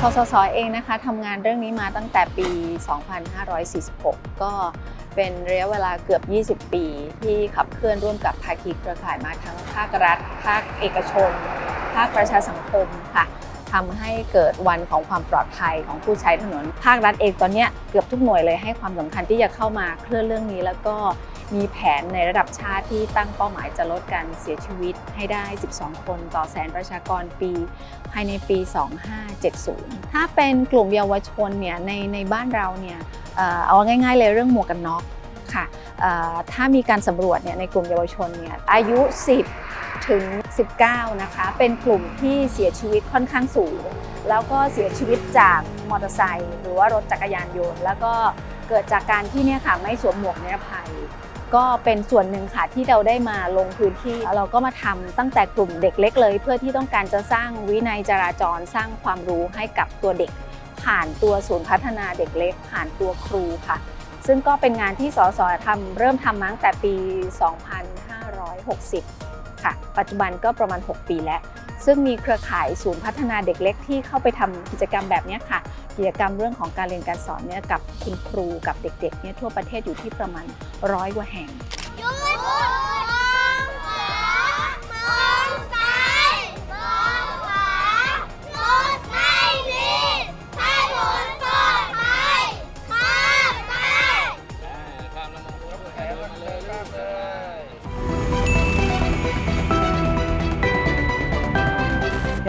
สสสเองนะคะทำงานเรื่องนี้มาตั้งแต่ปี 2546 ก็เป็นระยะเวลาเกือบ 20 ปี ที่ขับเคลื่อนร่วมกับภาคีเครือข่ายมาทั้งภาครัฐ ภาคเอกชน ภาคประชาสังคมค่ะทำให้เกิดวันของความปลอดภัยของผู้ใช้ถนน ภาครัฐเองตอนนี้เกือบทุกหน่วยเลยให้ความสำคัญที่จะเข้ามาเคลื่อนเรื่องนี้แล้วก็ มีแผนในระดับชาติที่ตั้งเป้าหมายจะลดการเสียชีวิตให้ได้ 12 คนต่อแสนประชากรปี ภายในปี 2570 ถ้าเป็นกลุ่มเยาวชนเนี่ยในในบ้านเราเนี่ยเอาง่ายๆเลยเรื่องหมวกกันน็อกค่ะถ้ามีการสำรวจเนี่ยในกลุ่มเยาวชนเนี่ยอายุ 10 ถึง 19 นะคะ เป็นกลุ่มที่เสียชีวิตค่อนข้างสูง แล้วก็เสียชีวิตจากมอเตอร์ไซค์หรือว่ารถจักรยานยนต์ แล้วก็เกิดจากการที่เนี่ยค่ะไม่สวมหมวกนิรภัย ก็เป็นส่วนหนึ่งค่ะที่เราได้มาลงพื้นที่ เราก็มาทำตั้งแต่กลุ่มเด็กเล็กเลย เพื่อที่ต้องการจะสร้างวินัยจราจรสร้างความรู้ให้กับตัวเด็ก ผ่านตัวศูนย์พัฒนาเด็กเล็ก ผ่านตัวครูค่ะ ซึ่งก็เป็นงานที่สสทำเริ่มทำมาตั้งแต่ปี 2560 ค่ะ ปัจจุบันก็ประมาณ 6 ปีแล้ว ซึ่งมีเครือข่ายศูนย์พัฒนาเด็กเล็กที่เข้าไปทำกิจกรรมแบบนี้ค่ะ กิจกรรมเรื่องของการเรียนการสอนเนี่ยกับคุณครูกับเด็กๆเนี่ยทั่วประเทศอยู่ที่ประมาณร้อยกว่าแห่งหยุดมอง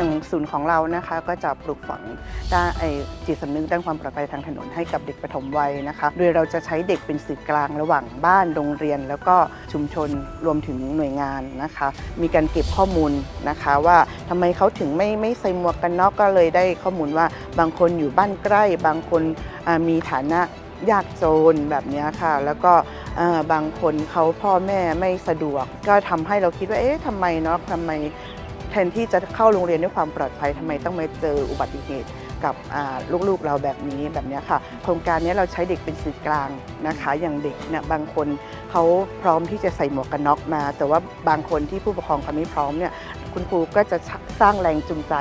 อย่างศูนย์ของเรานะคะก็จะปลูกฝังด้านไอจิตสำนึกด้านความปลอดภัยทางถนนให้กับเด็กปฐมวัยนะคะ โดยเราจะใช้เด็กเป็นสื่อกลางระหว่างบ้านโรงเรียน แล้วก็ชุมชนรวมถึงหน่วยงานนะคะ มีการเก็บข้อมูลนะคะว่าทำไมเขาถึงไม่ไม่ใส่หมวกกันน็อกก็เลยได้ข้อมูลว่าบางคนอยู่บ้านใกล้ บางคนมีฐานะยากจนแบบนี้ค่ะ แล้วก็บางคนเขาพ่อแม่ไม่สะดวก ก็ทำให้เราคิดว่าเอ๊ะทำไมเนาะทำไม แทนที่จะเข้าโรงเรียนด้วยความปลอดภัยทำไมต้องมาเจออุบัติเหตุกับลูกๆเราแบบนี้แบบนี้ค่ะ โครงการนี้เราใช้เด็กเป็นสื่อกลางนะคะ อย่างเด็กเนี่ยบางคนเขาพร้อมที่จะใส่หมวกกันน็อกมา แต่ว่าบางคนที่ผู้ปกครองเขาไม่พร้อมเนี่ยคุณครูก็จะสร้างแรงจูงใจ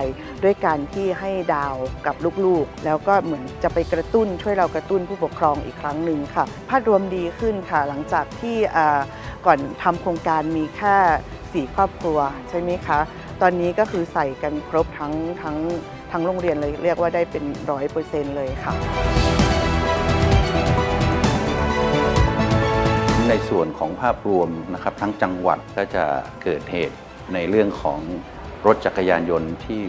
ด้วยการที่ให้ดาวกับลูกๆ แล้วก็เหมือนจะไปกระตุ้น ช่วยเรากระตุ้นผู้ปกครองอีกครั้งหนึ่งค่ะภาพรวมดีขึ้นค่ะ หลังจากที่ก่อนทำโครงการมีแค่สี่ครอบครัวใช่ไหมคะ ตอนนี้ก็คือใส่กันครบทั้งทั้งทั้งโรงเรียนเลยเรียกว่าได้เป็นร้อยเปอร์เซ็นต์เลยค่ะ ในส่วนของภาพรวมนะครับทั้งจังหวัดก็จะเกิดเหตุในเรื่องของรถจักรยานยนต์ที่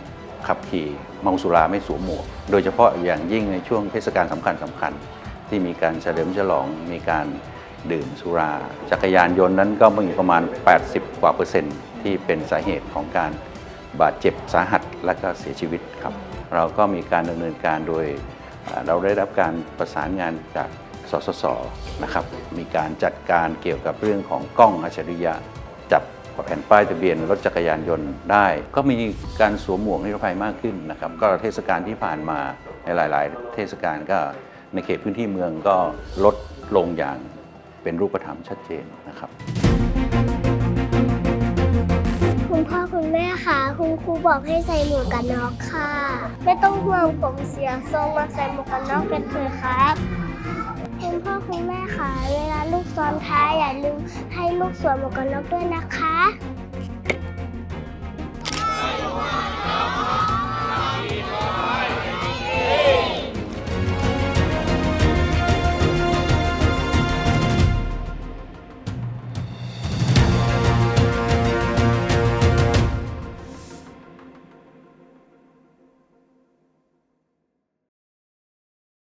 ขับขี่เมาสุราไม่สวมหมวก โดยเฉพาะอย่างยิ่งในช่วงเทศกาลสำคัญสำคัญๆที่มีการเฉลิมฉลองมีการดื่มสุรา จักรยานยนต์นั้นก็มีประมาณ 80 กว่าเปอร์เซ็นต์ ที่เป็นสาเหตุของการบาดเจ็บสาหัสและก็เสียชีวิตครับ เราก็มีการดำเนินการโดยอ่าเราได้รับการประสานงานจากสสสนะครับ มีการจัดการเกี่ยวกับเรื่องของกล้องอัจฉริยะ จับแผ่นป้ายทะเบียนรถจักรยานยนต์ได้ ก็มีการสวมหมวกนิรภัยมากขึ้นนะครับ ก็เทศกาลที่ผ่านมาในหลาย ๆ เทศกาลก็ในเขตพื้นที่เมืองก็ลดลงอย่างเป็นรูปธรรมชัดเจนนะครับ แม่ค่ะคุณครูบอกให้ใส่หมวกกันน็อกค่ะ ไม่ต้องห่วงผมเสียทรงมาใส่หมวกกันน็อกกันเถอะครับคุณพ่อคุณแม่ค่ะเวลาลูกซ้อนท้ายอย่าลืมให้ลูกสวมหมวกกันน็อกด้วยนะคะ